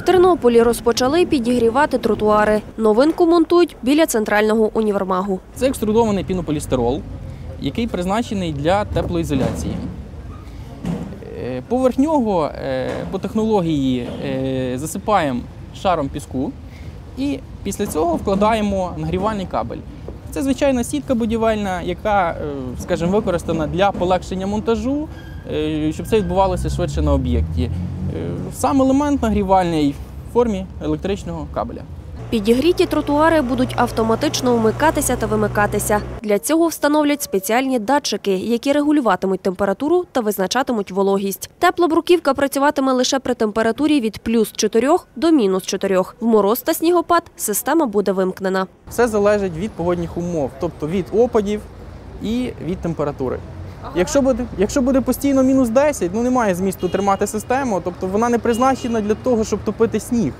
В Тернополі розпочали підігрівати тротуари. Новинку монтують біля центрального універмагу. Це екструдований пінополістирол, який призначений для теплоізоляції. Е, Поверх нього е, по технології е, засипаємо шаром піску і після цього вкладаємо нагрівальний кабель. Це звичайна сітка будівельна, яка, скажімо, використана для полегшення монтажу, щоб це відбувалося швидше на об'єкті. Е, Сам елемент нагрівальний в формі електричного кабеля. Підігріті тротуари будуть автоматично вмикатися та вимикатися. Для цього встановлять спеціальні датчики, які регулюватимуть температуру та визначатимуть вологість. Теплобруківка працюватиме лише при температурі від плюс 4 до мінус 4. В мороз та снігопад система буде вимкнена. Все залежить від погодних умов, тобто від опадів і від температури. Якщо буде, якщо буде постійно мінус 10, ну немає змісту тримати систему, тобто вона не призначена для того, щоб топити сніг.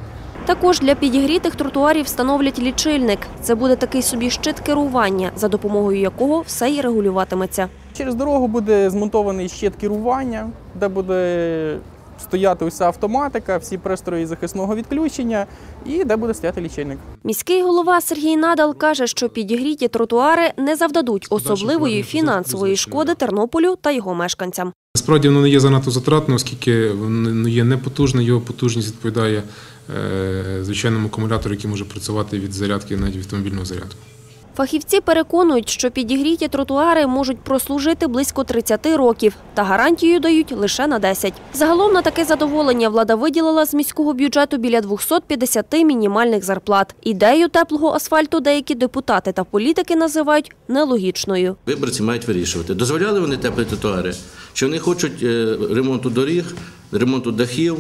Також для підігрітих тротуарів встановлять лічильник. Це буде такий собі щит керування, за допомогою якого все і регулюватиметься. Через дорогу буде змонтований щит керування, де буде стояти уся автоматика, всі пристрої захисного відключення і де буде стояти лічильник. Міський голова Сергій Надал каже, що підігріті тротуари не завдадуть особливої фінансової шкоди Тернополю та його мешканцям. Насправді воно не є занадто затратно, оскільки воно є непотужне, його потужність відповідає е, звичайному акумулятору, який може працювати від зарядки навіть від автомобільного заряду. Фахівці переконують, що підігріті тротуари можуть прослужити близько 30 років та гарантію дають лише на 10. Загалом на таке задоволення влада виділила з міського бюджету біля 250 мінімальних зарплат. Ідею теплого асфальту деякі депутати та політики називають нелогічною. Виборці мають вирішувати, дозволяли вони теплі тротуари, чи вони хочуть е, ремонту доріг, ремонту дахів,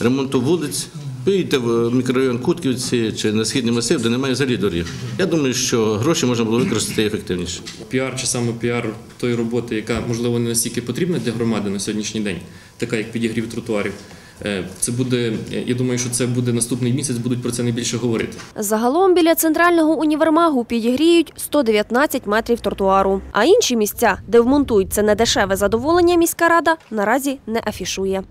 ремонту вулиць. Поїдьте в мікрорайон Кутківці чи на східний масив, де немає взагалі доріг. Я думаю, що гроші можна було використати ефективніше. піар чи саме піар тої роботи, яка можливо не настільки потрібна для громади на сьогоднішній день, така як підігрів тротуарів. Е, Це буде, я думаю, що це буде наступний місяць, будуть про це найбільше говорити. Загалом біля центрального універмагу підігріють 119 метрів тротуару. А інші місця, де вмонтують це недешеве задоволення, міська рада наразі не афішує.